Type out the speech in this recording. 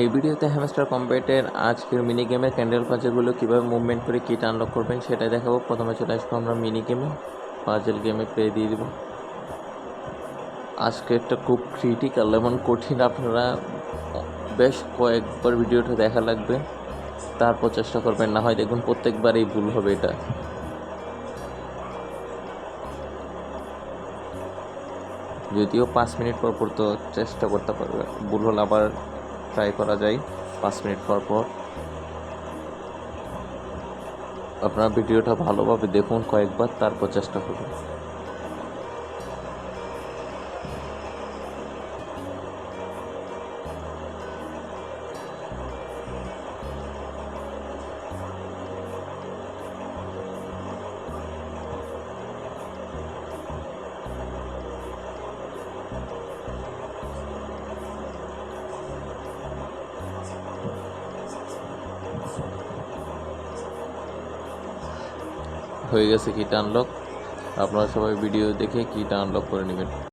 এই ভিডিওতে হ্যামস্টার কম্পেটের আজকের মিনি গেমের ক্যান্ডেল পাজেলগুলো কীভাবে মুভমেন্ট করে কিট আনলক করবেন সেটাই দেখাবো। প্রথমে চলে আসব আমরা মিনি গেমে পাজেল গেমে প্লে দিয়ে দিব। আজকে একটা খুব ক্রিটিক্যাল এমন কঠিন আপনারা বেশ কয়েকবার ভিডিওটা দেখা লাগবে। তারপর চেষ্টা করবেন, না হয় দেখুন প্রত্যেকবারই ভুল হবে এটা। যদিও পাঁচ মিনিট পর পর তো চেষ্টা করতে পারবে ভুল হলে আবার ট্রাই করা যায় পাঁচ মিনিট পর পর। আপনার ভিডিওটা ভালোভাবে দেখুন কয়েকবার, তারপর চেষ্টা করুন। হয়ে গেছে কিট আনলক আপনারা সবাই ভিডিও দেখে কিট আনলক করে নেবেন।